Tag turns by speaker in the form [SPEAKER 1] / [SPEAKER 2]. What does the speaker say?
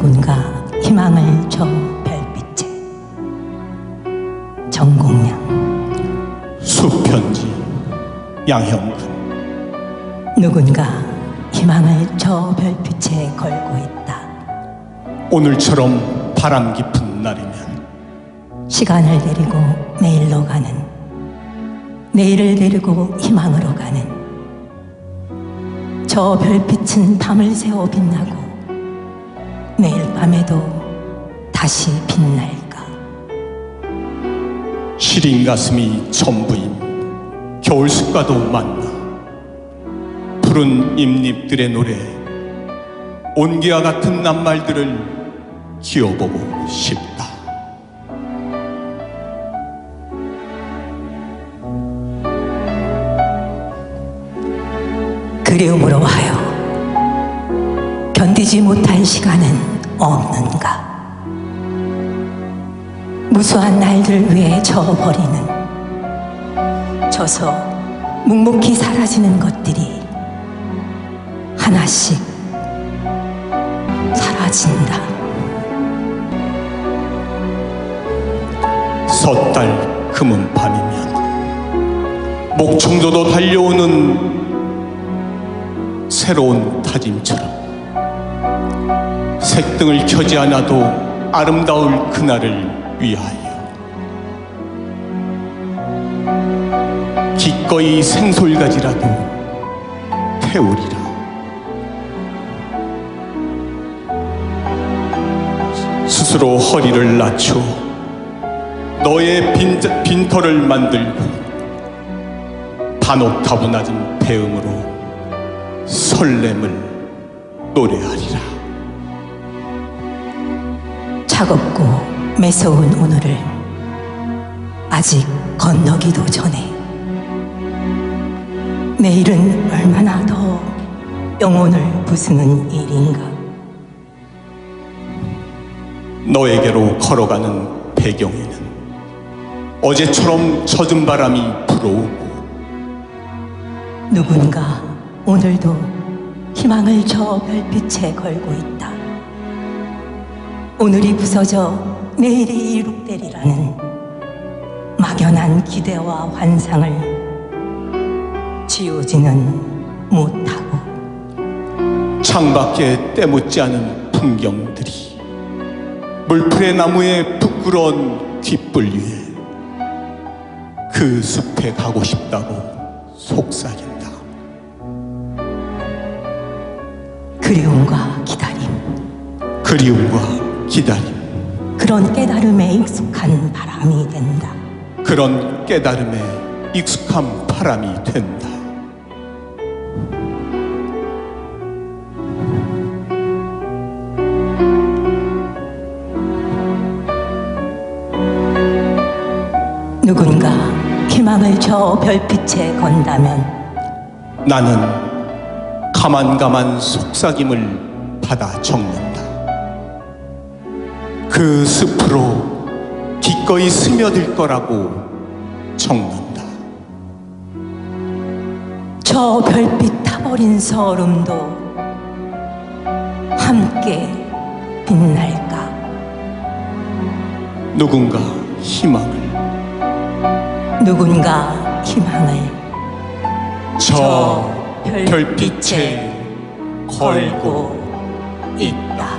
[SPEAKER 1] 누군가 희망을 줘 별빛에. 정공양.
[SPEAKER 2] 수편지 양형근.
[SPEAKER 1] 누군가 희망을 저 별빛에 걸고 있다.
[SPEAKER 2] 오늘처럼 바람 깊은 날이면
[SPEAKER 1] 시간을 데리고 내일로 가는 내일을 데리고 희망으로 가는. 저 별빛은 밤을 새워 빛나고 내일 밤에도 다시 빛날까?
[SPEAKER 2] 시린 가슴이 전부인 겨울숲과도 만나. 푸른 잎잎들의 노래 온기와 같은 낱말들을 기어보고 싶다.
[SPEAKER 1] 그리움으로 하여 견디지 못할 시간은 없는가? 무수한 날들 위해 저버리는 져서 묵묵히 사라지는 것들이 하나씩 사라진다.
[SPEAKER 2] 섣달 금은 밤이면 목청조도 달려오는 새로운 다짐처럼 색등을 켜지 않아도 아름다울 그날을 위하여. 기꺼이 생솔가지라도 태우리라. 스스로 허리를 낮추어 너의 빈, 빈터를 만들고 반옥타브 낮은 배음으로 설렘을 노래하리라
[SPEAKER 1] 차갑고 매서운 오늘을 아직 건너기도 전에. 내일은 얼마나 더 영혼을 부수는 일인가.
[SPEAKER 2] 너에게로 걸어가는 배경에는 어제처럼 젖은 바람이 불어오고
[SPEAKER 1] 누군가 오늘도 희망을 저 별빛에 걸고 있다 오늘이 부서져 내일이 이룩되리라는 막연한 기대와 환상을 지우지는 못하고
[SPEAKER 2] 창밖에 때묻지 않은 풍경들이 물풀의 나무의 부끄러운 뒷불 위에 그 숲에 가고 싶다고 속삭인다.
[SPEAKER 1] 그리움과 기다림
[SPEAKER 2] 그리움과 기다림,
[SPEAKER 1] 그런 깨달음에 익숙한 바람이 된다
[SPEAKER 2] 그런 깨달음에 익숙한 바람이 된다.
[SPEAKER 1] 누군가 희망을 저 별빛에 건다면
[SPEAKER 2] 나는 가만가만 속삭임을 받아 적는다. 그 숲으로 기꺼이 스며들 거라고 적는다.
[SPEAKER 1] 저 별빛 타버린 서름도 함께 빛날까
[SPEAKER 2] 누군가 희망을
[SPEAKER 1] 누군가 희망을
[SPEAKER 2] 저
[SPEAKER 1] 별빛에
[SPEAKER 2] 별빛에 걸고
[SPEAKER 1] 있다.